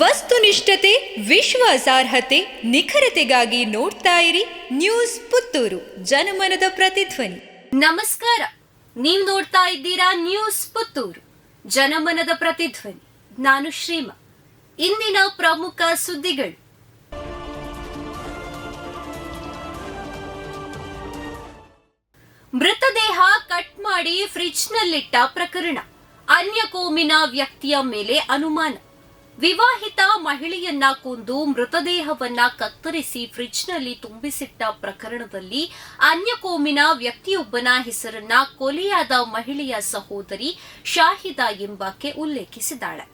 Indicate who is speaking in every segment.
Speaker 1: ವಸ್ತುನಿಷ್ಠತೆ, ವಿಶ್ವಾಸಾರ್ಹತೆ, ನಿಖರತೆಗಾಗಿ ನೋಡ್ತಾ ಇರಿ ನ್ಯೂಸ್ ಪುತ್ತೂರು, ಜನಮನದ ಪ್ರತಿಧ್ವನಿ.
Speaker 2: ನಮಸ್ಕಾರ, ನೀವು ನೋಡ್ತಾ ಇದ್ದೀರಾ ನ್ಯೂಸ್ ಪುತ್ತೂರು, ಜನಮನದ ಪ್ರತಿಧ್ವನಿ. ನಾನು ಶ್ರೀಮ, ಇಂದಿನ ಪ್ರಮುಖ ಸುದ್ದಿಗಳು. ಮೃತದೇಹ ಕಟ್ ಮಾಡಿ ಫ್ರಿಜ್ನಲ್ಲಿಟ್ಟ ಪ್ರಕರಣ. ಅನ್ಯ ಕೋಮಿನ ವ್ಯಕ್ತಿಯ ಮೇಲೆ ಅನುಮಾನ. ವಿವಾಹಿತ ಮಹಿಳೆಯನ್ನ ಕೊಂದು ಮೃತದೇಹವನ್ನ ಕತ್ತರಿಸಿ ಫ್ರಿಡ್ಜ್ನಲ್ಲಿ ತುಂಬಿಸಿಟ್ಟ ಪ್ರಕರಣದಲ್ಲಿ ಅನ್ಯ ಕೋಮಿನ ವ್ಯಕ್ತಿಯೊಬ್ಬನ ಹೆಸರನ್ನ ಕೊಲೆಯಾದ ಮಹಿಳೆಯ ಸಹೋದರಿ ಶಾಹಿದಾ ಎಂಬಾಕೆ ಉಲ್ಲೇಖಿಸಿದ್ದಾಳೆ.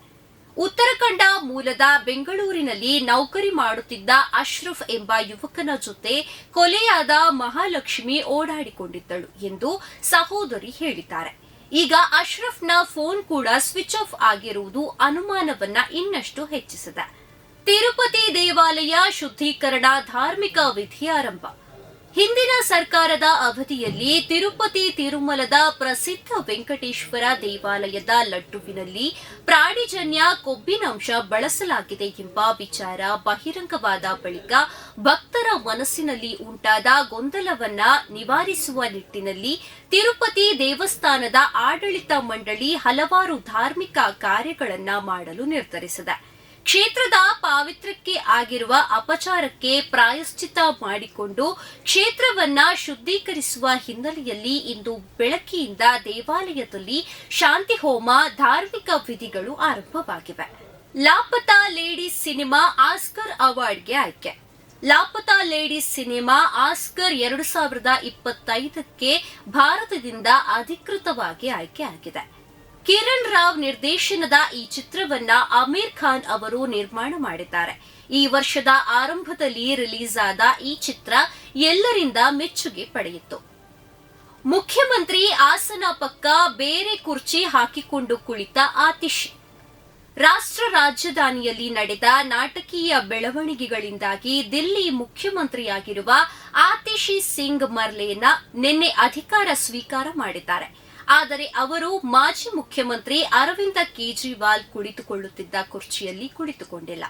Speaker 2: ಉತ್ತರಾಖಂಡ ಮೂಲದ ಬೆಂಗಳೂರಿನಲ್ಲಿ ನೌಕರಿ ಮಾಡುತ್ತಿದ್ದ ಅಶ್ರಫ್ ಎಂಬ ಯುವಕನ ಜೊತೆ ಕೊಲೆಯಾದ ಮಹಾಲಕ್ಷ್ಮಿ ಓಡಾಡಿಕೊಂಡಿದ್ದಳು ಎಂದು ಸಹೋದರಿ ಹೇಳಿದ್ದಾರೆ. ಈಗ ಅಶ್ರಫ್ನ ಫೋನ್ ಕೂಡ ಸ್ವಿಚ್ ಆಫ್ ಆಗಿರುವುದು ಅನುಮಾನವನ್ನ ಇನ್ನಷ್ಟು ಹೆಚ್ಚಿಸಿದೆ. ತಿರುಪತಿ ದೇವಾಲಯ ಶುದ್ಧೀಕರಣ ಧಾರ್ಮಿಕ ವಿಧಿಯಾರಂಭ ಹಿಂದಿನ ಸರ್ಕಾರದ ಅವಧಿಯಲ್ಲಿ ತಿರುಪತಿ ತಿರುಮಲದ ಪ್ರಸಿದ್ಧ ವೆಂಕಟೇಶ್ವರ ದೇವಾಲಯದ ಲಡ್ಡುವಿನಲ್ಲಿ ಪ್ರಾಣಿಜನ್ಯ ಕೊಬ್ಬಿನಂಶ ಬಳಸಲಾಗಿದೆ ಎಂಬ ವಿಚಾರ ಬಹಿರಂಗವಾದ ಬಳಿಕ ಭಕ್ತರ ಮನಸ್ಸಿನಲ್ಲಿ ಉಂಟಾದ ಗೊಂದಲವನ್ನ ನಿವಾರಿಸುವ ನಿಟ್ಟಿನಲ್ಲಿ ತಿರುಪತಿ ದೇವಸ್ಥಾನದ ಆಡಳಿತ ಮಂಡಳಿ ಹಲವಾರು ಧಾರ್ಮಿಕ ಕಾರ್ಯಗಳನ್ನ ಮಾಡಲು ನಿರ್ಧರಿಸಿದೆ. ಕ್ಷೇತ್ರದ ಪಾವಿತ್ರ್ಯಕ್ಕೆ ಆಗಿರುವ ಅಪಚಾರಕ್ಕೆ ಪ್ರಾಯಶ್ಚಿತ ಮಾಡಿಕೊಂಡು ಕ್ಷೇತ್ರವನ್ನ ಶುದ್ಧೀಕರಿಸುವ ಹಿನ್ನೆಲೆಯಲ್ಲಿ ಇಂದು ಬೆಳಕಿಯಿಂದ ದೇವಾಲಯದಲ್ಲಿ ಶಾಂತಿ ಹೋಮ ಧಾರ್ಮಿಕ ವಿಧಿಗಳು ಆರಂಭವಾಗಿವೆ. ಲಾಪತಾ ಲೇಡೀಸ್ ಸಿನಿಮಾ ಆಸ್ಕರ್ ಅವಾರ್ಡ್ಗೆ ಆಯ್ಕೆ. ಲಾಪತಾ ಲೇಡೀಸ್ ಸಿನಿಮಾ ಆಸ್ಕರ್ ಎರಡು ಸಾವಿರದ ಇಪ್ಪತ್ತೈದಕ್ಕೆ ಭಾರತದಿಂದ ಅಧಿಕೃತವಾಗಿ ಆಯ್ಕೆಯಾಗಿದೆ. ಕಿರಣ್ ರಾವ್ ನಿರ್ದೇಶನದ ಈ ಚಿತ್ರವನ್ನ ಆಮೀರ್ ಖಾನ್ ಅವರು ನಿರ್ಮಾಣ ಮಾಡಿದ್ದಾರೆ. ಈ ವರ್ಷದ ಆರಂಭದಲ್ಲಿ ರಿಲೀಸ್ ಆದ ಈ ಚಿತ್ರ ಎಲ್ಲರಿಂದ ಮೆಚ್ಚುಗೆ ಪಡೆಯಿತು. ಮುಖ್ಯಮಂತ್ರಿ ಆಸನ ಪಕ್ಕ ಬೇರೆ ಕುರ್ಚಿ ಹಾಕಿಕೊಂಡು ಕುಳಿತ ಆತಿಶಿ. ರಾಷ್ಟ್ರ ರಾಜಧಾನಿಯಲ್ಲಿ ನಡೆದ ನಾಟಕೀಯ ಬೆಳವಣಿಗೆಗಳಿಂದಾಗಿ ದಿಲ್ಲಿ ಮುಖ್ಯಮಂತ್ರಿಯಾಗಿರುವ ಆತಿಶಿ ಸಿಂಗ್ ಮರ್ಲೇನ ನಿನ್ನೆ ಅಧಿಕಾರ ಸ್ವೀಕಾರ ಮಾಡಿದ್ದಾರೆ. ಆದರೆ ಅವರು ಮಾಜಿ ಮುಖ್ಯಮಂತ್ರಿ ಅರವಿಂದ ಕೇಜ್ರಿವಾಲ್ ಕುಳಿತುಕೊಳ್ಳುತ್ತಿದ್ದ ಕುರ್ಚಿಯಲ್ಲಿ ಕುಳಿತುಕೊಂಡಿಲ್ಲ.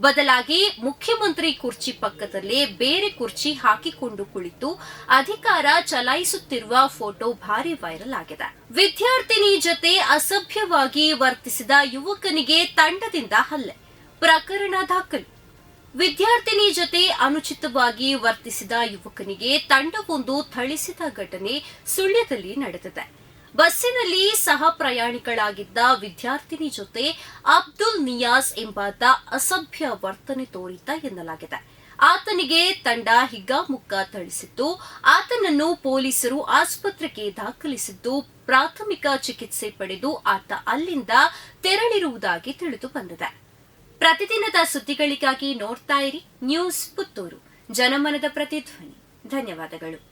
Speaker 2: ಬದಲಾಗಿ ಮುಖ್ಯಮಂತ್ರಿ ಕುರ್ಚಿ ಪಕ್ಕದಲ್ಲೇ ಬೇರೆ ಕುರ್ಚಿ ಹಾಕಿಕೊಂಡು ಕುಳಿತು ಅಧಿಕಾರ ಚಲಾಯಿಸುತ್ತಿರುವ ಫೋಟೋ ಭಾರಿ ವೈರಲ್ ಆಗಿದೆ. ವಿದ್ಯಾರ್ಥಿನಿ ಜೊತೆ ಅಸಭ್ಯವಾಗಿ ವರ್ತಿಸಿದ ಯುವಕನಿಗೆ ತಂಡದಿಂದ ಹಲ್ಲೆ, ಪ್ರಕರಣ ದಾಖಲು. ವಿದ್ಯಾರ್ಥಿನಿ ಜೊತೆ ಅನುಚಿತವಾಗಿ ವರ್ತಿಸಿದ ಯುವಕನಿಗೆ ತಂಡವೊಂದು ಥಳಿಸಿದ ಘಟನೆ ಸುಳ್ಯದಲ್ಲಿ ನಡೆದಿದೆ. ಬಸ್ಸಿನಲ್ಲಿ ಸಹ ಪ್ರಯಾಣಿಕಳಾಗಿದ್ದ ವಿದ್ಯಾರ್ಥಿನಿ ಜೊತೆ ಅಬ್ದುಲ್ ನಿಯಾಸ್ ಎಂಬಾತ ಅಸಭ್ಯ ವರ್ತನೆ ತೋರಿದ್ದ ಎನ್ನಲಾಗಿದೆ. ಆತನಿಗೆ ತಂಡ ಹಿಗ್ಗಾಮುಗ್ಗಾ ಥಳಿಸಿದ್ದು ಆತನನ್ನು ಪೊಲೀಸರು ಆಸ್ಪತ್ರೆಗೆ ದಾಖಲಿಸಿದ್ದು, ಪ್ರಾಥಮಿಕ ಚಿಕಿತ್ಸೆ ಪಡೆದು ಆತ ಅಲ್ಲಿಂದ ತೆರಳಿರುವುದಾಗಿ ತಿಳಿದು ಬಂದಿದೆ. ಪ್ರತಿದಿನದ ಸುದ್ದಿಗಳಿಗಾಗಿ ನೋಡ್ತಾ ಇರಿ ನ್ಯೂಸ್ ಪುತ್ತೂರು. ಜನಮನದ ಪ್ರತಿಧ್ವನಿ. ಧನ್ಯವಾದಗಳು.